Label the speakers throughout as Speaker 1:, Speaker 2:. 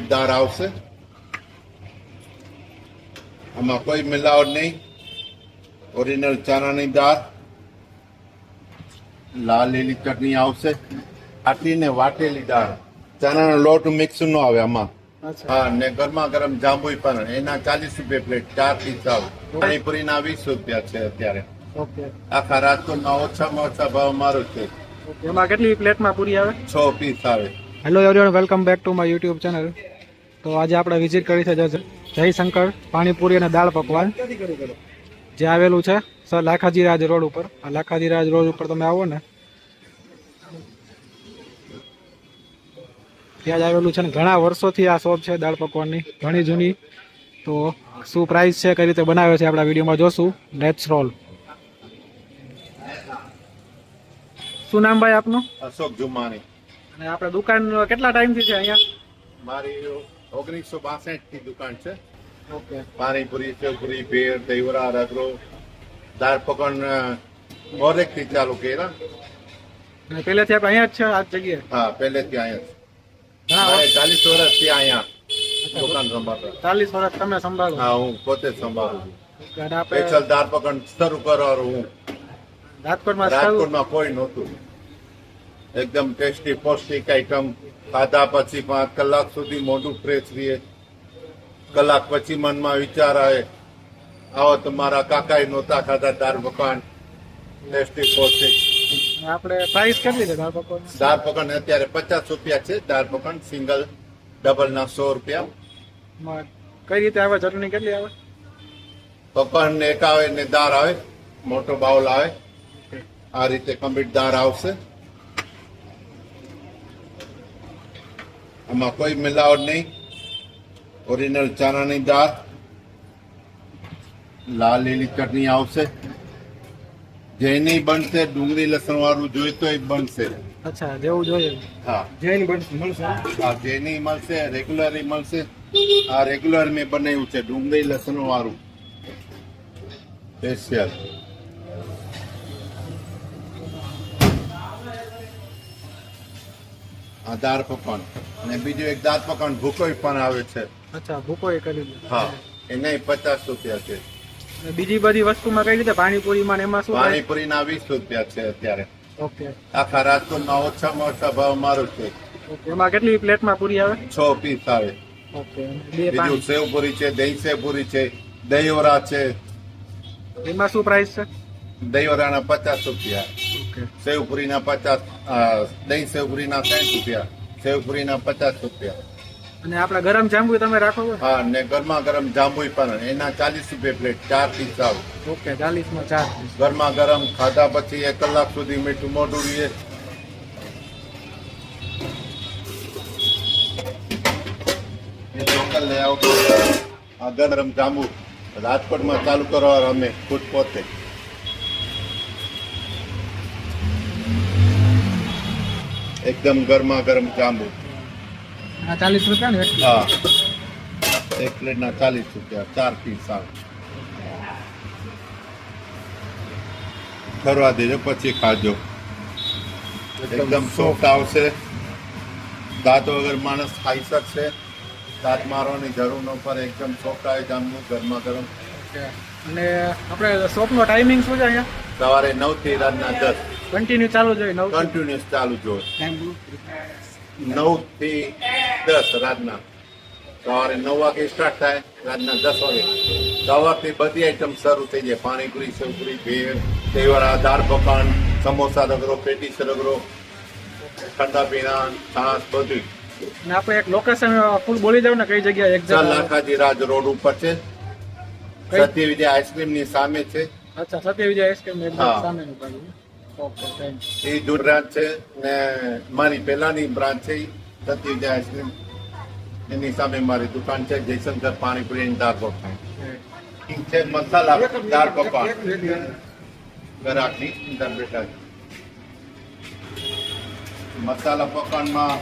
Speaker 1: દાળ આવશે આમાં કોઈ મિલાવટ નહીં ઓરિજિનલ ચણાની દાળ લાલ લીલી ચટણી આવશે આટલી ને વાટેલી દાળ ચણાનો લોટ મિક્સ નો આવે આમાં હા ને ગરમા ગરમ જાંબુ પણ એના ચાલીસ રૂપિયા પ્લેટ ચાર પીસ આવે પાણીપુરી ના વીસ રૂપિયા છે અત્યારે. આખા રાજકોટમાં ઓછામાં ઓછા ભાવ મારો છે.
Speaker 2: એમાં કેટલી પ્લેટમાં પૂરી આવે?
Speaker 1: છ પીસ આવે.
Speaker 2: Hello everyone welcome back to my YouTube channel તો આજે આપણે વિઝિટ કરી છે જયશંકર, પાણીપુરી અને દાળ પકવાન. જે આવેલું છે સર લાખાજી રાજ રોડ ઉપર. આ લાખાજી રાજ રોડ ઉપર તમે આવો ને. ત્યાં જ આવેલું છે ને, ઘણા વર્ષોથી આ શોપ છે દાળ પકવાનની, ઘણી જૂની. તો શું પ્રાઇસ છે, કઈ રીતે બનાવે છે, આપણા વિડીયોમાં જોશું. લેટ્સ રોલ શું નામ ભાઈ આપનું?
Speaker 1: અશોક જુમાની
Speaker 2: અને આપણે દુકાન કેટલા ટાઈમથી છે અહીંયા?
Speaker 1: મારી ઓગણીસો બાસઠથી દુકાન છે.
Speaker 2: ઓકે.
Speaker 1: પાણીપુરી સેવપુરી ભેળ દહીવડા રગરો દાળ પકડ મોરેકથી ચાલુ કર્યા.
Speaker 2: અને પહેલેથી આપણે અહીંયા જ છે આ જ જગ્યાએ?
Speaker 1: હા પહેલેથી અહીંયા
Speaker 2: વર્ષ
Speaker 1: ચાલીસ વર્ષથી અહીંયા દુકાન સંભાળતા
Speaker 2: ચાલીસ વર્ષ તમે સંભાળો.
Speaker 1: હા હું પોતે જ સંભાળું છું. સ્પેશિયલ દાળ પકડ શરૂ કરવાનું હું.
Speaker 2: રાજકોટમાં
Speaker 1: રાજકોટમાં કોઈ નહોતું. એકદમ ટેસ્ટી પૌષ્ટિક આઈટમ ખાધા પછી પાંચ કલાક સુધી મોઢું ફ્રેશ રહે. કલાક પછી મનમાં વિચાર આવે આવો તો મારા કાકાએ નહોતા ખાધા દાળ પકવાન. ટેસ્ટી પૌષ્ટિક.
Speaker 2: આપણે પ્રાઇસ કેટલી છે દાળ પકવાન
Speaker 1: દાળ પકવાન અત્યારે પચાસ રૂપિયા છે. દાળ પકવાન સિંગલ ડબલ ના સો રૂપિયા.
Speaker 2: કઈ રીતે આવે ચટણી કેટલી આવે?
Speaker 1: પકવાન ને એક આવે ને દાળ આવે મોટો બાઉલ આવે. આ રીતે કમ્પ્લીટ દાળ આવશે. આમાં કોઈ મિલાવટ નહીં. ઓરિજિનલ ચણાની દાળ. લાલ લીલી ચટણી આવશે. જૈની બનશે ડુંગળી લસણ વાળું જોઈતો એ બનશે.
Speaker 2: અચ્છા જેવું જોઈએ.
Speaker 1: હા.
Speaker 2: જૈન મળશે?
Speaker 1: હા જૈની મળશે રેગ્યુલર મળશે. આ રેગ્યુલર મેં બનાવ્યું છે ડુંગળી લસણ વાળું. સ્પેશિયલ આ દાળ પકવાન. અને બીજું એક દાળ પકવાન ભૂકોઈ પણ આવે છે.
Speaker 2: અચ્છા ભૂકોઈ કરી
Speaker 1: હા એને પચાસ રૂપિયા છે.
Speaker 2: બીજી બધી વસ્તુમાં કઈ રીતે? પાણીપુરીમાં એમાં શું
Speaker 1: પાણીપુરીના વીસ રૂપિયા છે અત્યારે.
Speaker 2: ઓકે.
Speaker 1: આખા રાજકોટમાં ઓછામાં ઓછા ભાવ મારો છે.
Speaker 2: એમાં કેટલી પ્લેટમાં પૂરી આવે?
Speaker 1: છ પીસ આવે.
Speaker 2: ઓકે
Speaker 1: બીજું
Speaker 2: સેવ
Speaker 1: સેવપુરી છે દહીં સેવપુરી છે દહીવરા છે.
Speaker 2: એમાં શું પ્રાઇસ છે?
Speaker 1: દહીંવડાના પચાસ રૂપિયા. સેવપુરીના પચાસ દહીં સેવપુરીના સાઠ રૂપિયા સેવપુરીના પચાસ રૂપિયા.
Speaker 2: અને આપણા ગરમ જાંબુ તમે રાખો છો?
Speaker 1: હા ને ગરમા ગરમ જાંબુ પણ એના ચાલીસ રૂપિયા પ્લેટ ચાર પીસ આવે.
Speaker 2: ઓકે ચાલીસમાં ચાર પીસ.
Speaker 1: ગરમા ગરમ ખાધા પછી એક કલાક સુધી મીઠું મોઢું રહીએ. લોકલ લઈ આવો. આ ગરમ જાંબુ રાજકોટમાં ચાલુ કરવા અમે ખુદ પોતે. એકદમ ગરમા ગરમ જાંબુ.
Speaker 2: ચાલીસ રૂપિયા ને
Speaker 1: હા. એક પ્લેટના ચાલીસ રૂપિયા ચાર પીસ આવે ફરવા દેજો પછી ખાજો. એકદમ સોફ્ટ આવશે. દાંત વગર માણસ ખાઈ શકશે. દાંત મારવાની જરૂર ન પડે એકદમ સોફ્ટ આવે જામનું ગરમા ગરમ.
Speaker 2: અને આપણે શોપનો ટાઈમિંગ શું છે અહીંયા?
Speaker 1: સવારે નવથી રાતના દસ.
Speaker 2: કન્ટિન્યુ ચાલુ જોઈએ નવ
Speaker 1: કન્ટિન્યુઅસ ચાલુ જોઈએ નવથી દસ રાતના. સવારે નવ વાગે સ્ટાર્ટ થાય રાતના દસ વાગે. સવારથી બધી આઈટમ શરૂ થઈ જાય. પાણીપુરી સેવપુરી ભેળ તહેવારા દાળ પકવાન સમોસા રગરો પેટીસ રગરો ઠંડા પીણા છાસ બધું
Speaker 2: ને આપણે એક લોકેશન ફૂલ બોલી જાવ ને કઈ જગ્યાએ
Speaker 1: ચાર
Speaker 2: એક્ઝેક્ટ
Speaker 1: લાખાજી રાજ રોડ ઉપર છે.
Speaker 2: કઈ?
Speaker 1: સત્ય વિજય આઈસ્ક્રીમની સામે છે.
Speaker 2: અચ્છા સત્ય વિજય આઈસ્ક્રીમ એકદમ
Speaker 1: એ જૂન બ્રાન્ચ છે ને મારી પહેલાની બ્રાન્ચ છે ઈ સત્ય વિજય આઈસ્ક્રીમ એની સામે મારી દુકાન છે, જયશંકર પાણીપુરી અને દાળ પકવાન છે મસાલા, દાળ પકવાન ગરાકની અંદર બેઠા છે. મસાલા પકવાનમાં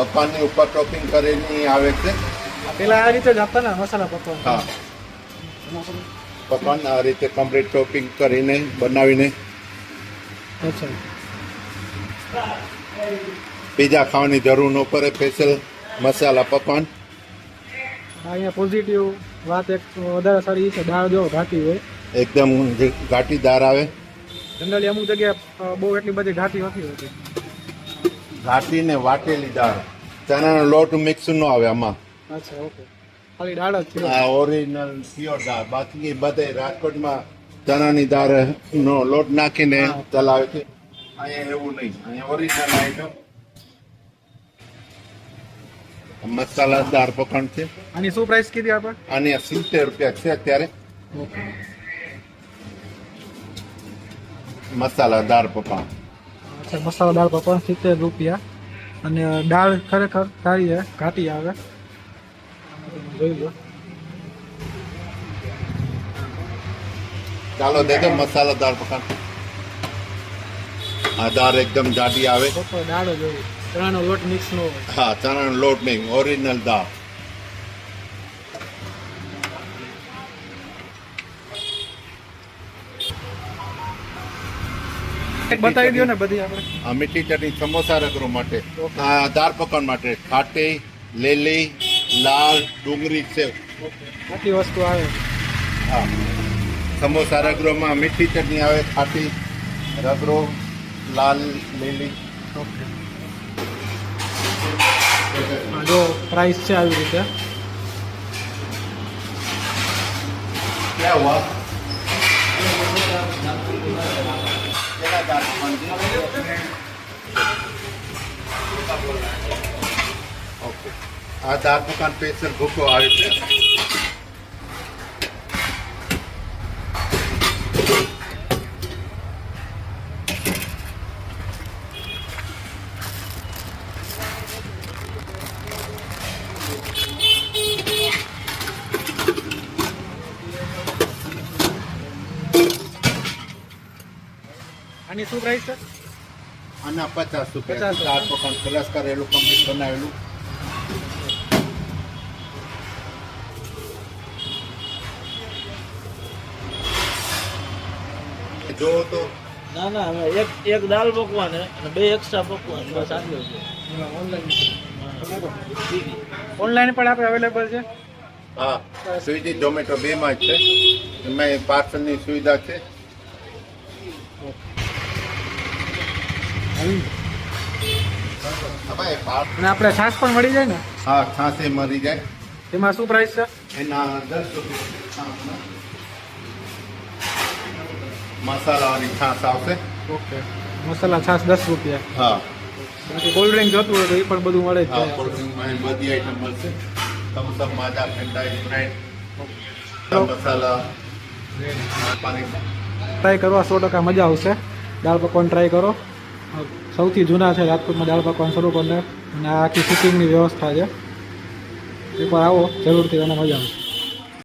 Speaker 1: પકવાનની ઉપર ટોપિંગ કરીને આવે છે.
Speaker 2: પેલા આ રીતે જ ને મસાલા પકવાન
Speaker 1: હા. પકવાન આ રીતે કમ્પ્લીટ ટોપિંગ કરીને બનાવીને
Speaker 2: અચ્છા.
Speaker 1: પીઝા ખાવાની જરૂર ન પડે સ્પેશિયલ મસાલા પકવાન
Speaker 2: અહીંયા પોઝિટિવ વાત એક વધારે સારી છે દાળ જો ઘાટી હોય.
Speaker 1: એકદમ જે ઘાટીદાર આવે.
Speaker 2: જનરલી અમુક જગ્યાએ બહુ એટલી બધી ઘાટી નથી હોતી.
Speaker 1: ઘાટી ને વાટેલી દાળ. ચણાનો લોટ મિક્સ ન આવે આમાં.
Speaker 2: અચ્છા ઓકે. ખાલી દાળ જ
Speaker 1: આ ઓરિજિનલ પ્યોર દાળ. બાકી બધે રાજકોટમાં ચણાની દાળ નો લોટ નાખીને ચલાવે છે. અહીંયા એવું નહીં. અહીંયા ઓરિજિનલ આઈટમ મસાલાદાર પકવાન છે.
Speaker 2: આની શું પ્રાઇસ કીધી આપણે
Speaker 1: આની સિત્તેર રૂપિયા છે અત્યારે. મસાલાદાર પકવાન.
Speaker 2: અચ્છા મસાલા દાળ પકવાન સિત્તેર રૂપિયા. અને દાળ ખરેખર સારી છે ઘાટી આવે. જોઈ લો.
Speaker 1: ચાલો દેજો મસાલા દાળ પકવાન આ દાળ એકદમ ઘાટી આવે.
Speaker 2: દાળ જ ચણાનો લોટ મિક્સ નો
Speaker 1: હા ચણાનો લોટ નહીં ઓરિજિનલ દાળ.
Speaker 2: બતાવી દો ને બધી આપણે.
Speaker 1: આ મીઠી ચટણી સમોસા રગરો માટે. આ દાળ પકવાન માટે. ખાટી લીલી લાલ ડુંગળી સેવ
Speaker 2: આટલી વસ્તુ આવે.
Speaker 1: હા. સમોસા રગરોમાં મીઠી ચટણી આવે ખાટી રગરો લાલ લીલી.
Speaker 2: ઓકે. જો પ્રાઇસ છે આવી રીતે.
Speaker 1: ક્યાં હુઆ આ દાળ દુકાન સ્પેશિયલ ભૂકો આવે છે.
Speaker 2: આની શું પ્રાઇસ છે?
Speaker 1: આના પચાસ રૂપિયા.
Speaker 2: 50
Speaker 1: દાળ પકવાન પ્લસ કરેલું કમ્પ્લીટ બનાવેલું. જો તો.
Speaker 3: ના ના હવે એક એક દાલ પકવાન અને બે એક્સ્ટ્રા પકવાન બસ આટલું છે.
Speaker 2: ઓનલાઈન ઓનલાઈન પણ આપણે અવેલેબલ છે?
Speaker 1: હા સ્વિગી ઝોમેટો બેમાં જ છે. એમાં પાર્સલની સુવિધા છે હા ભાઈ પાર્સલ
Speaker 2: અને આપણે છાશ પણ મળી જાય ને?
Speaker 1: હા છાસ એ મળી જાય.
Speaker 2: એમાં શું પ્રાઇસ છે?
Speaker 1: એના દસ રૂપિયા મસાલાની છાસ આવશે.
Speaker 2: ઓકે. મસાલા છાશ દસ રૂપિયા.
Speaker 1: હા.
Speaker 2: બાકી કોલ્ડ ડ્રિંક જોતું હોય તો એ પણ બધું મળે છે.
Speaker 1: કોલ્ડ ડ્રિંકમાં બધી આઈટમ મળશે. થમ્સઅપ માજા ફેન્ટા સ્પ્રાઇટ મસાલા
Speaker 2: ટ્રાય કરવા સો ટકા મજા આવશે. દાળ પકવાન ટ્રાય કરો. સૌથી જૂના છે રાજકોટમાં દાળ પકવાન સ્વરૂપ અને આખી સિટિંગની વ્યવસ્થા છે. એકવાર આવો, જરૂરથી અને મજા આવશે